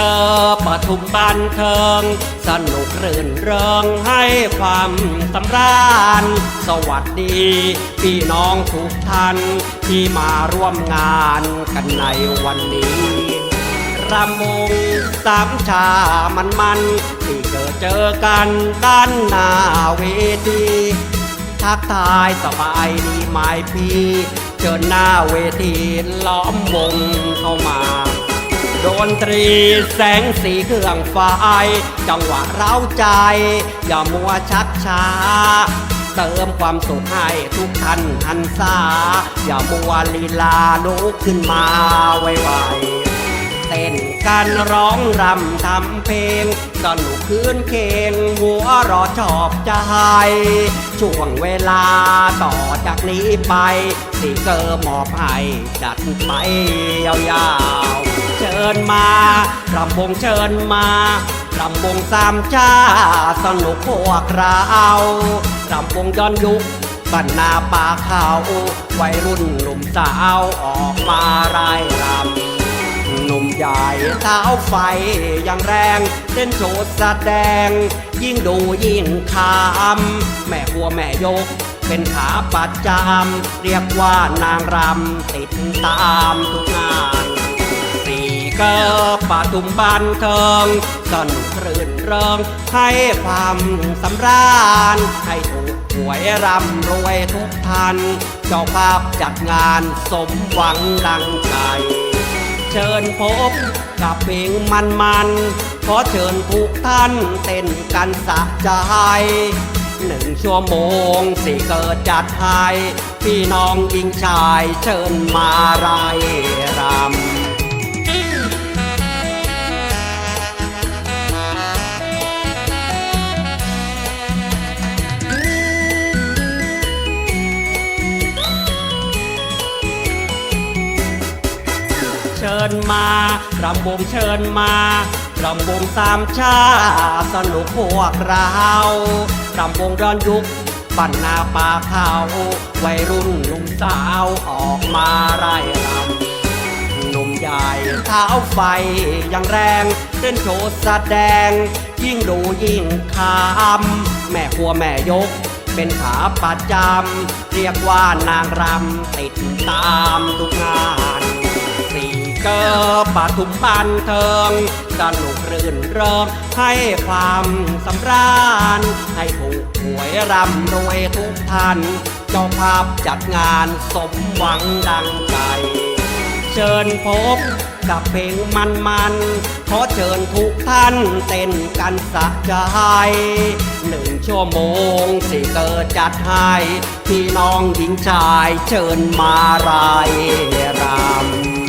เกอปทุมบันเทิง สนุกรื่นเริงให้ความสำราญ สวัสดี พี่น้องทุกท่านที่มาร่วมงานกันในวันนี้รำวงสามชามันมันที่เกิดเจอกันด้านหน้าเวทีทักทายสบายดีไหมพี่เชิญหน้าเวทีล้อมวงเข้ามา ดนตรีแสงสีเครื่องไฟจังหวะเร้าใจ อย่ามัวชักช้า เติมความสุขให้ทุกท่านหันซาอย่ามัวลีลาลุกขึ้นมาไวๆ เต้นกันร้องรำทำเพลงสนุกคืนเคงหัวรอชอบใจ ช่วงเวลาต่อจากนี้ไปสีเกอร์มอบให้จัดไปยาวๆ เชิญมารำวงเชิญมารำวงสามชาสนุกพวกเรารำวงย้อนยุคบ้านาป่าเขาวัยรุ่นหนุ่มสาวออกมาไร่รำ ใหญ่เท้าไฟอย่างแรงเต้นโชว์แสดง ยิ่งดูยิ่งคำแม่หัวแม่ยก เป็นขาประจำเรียกว่านางรำติดตามทุกงานสีเกอร์ปทุมบันเทิงสนุกรื่นเริงให้ความสำราญให้ถูกหวยร่ำรวยทุกท่านเจ้าภาพจัดงานสมหวังดังใจ เชิญพบกับเพลงมันมันขอเชิญทุกท่านเต้นกันสะใจหนึ่งชั่วโมงสี่เกิดจัดให้พี่น้องยิงชายเชิญมาราย เชิญมารำวงเชิญมารำวงสามชาสนุกพวกเรารำวงย้อนยุคปันนาป่าเขาวัยรุ่นหนุ่มสาวออกมาไร่รำหนุ่มใหญ่เท้าไฟย่างแรงเต้นโชว์แสดง ยิ่งดูยิ่งคำแม่ครัวแม่ยกเป็นขาประจำเรียกว่านางรำติดตามทุกงาน เกอร์ปทุมบันเทิงสนุกรื่นเริงให้ความสำราญ ให้ถูกหวยร่ำรวยทุกท่าน เจ้าภาพจัดงานสมหวังดังใจ เชิญพบกับเพลงมันมันขอเชิญทุกท่านเต้นกันสะใจหนึ่งชั่วโมงสิเกิดจัดให้พี่น้องหญิงชายเชิญมารายรำ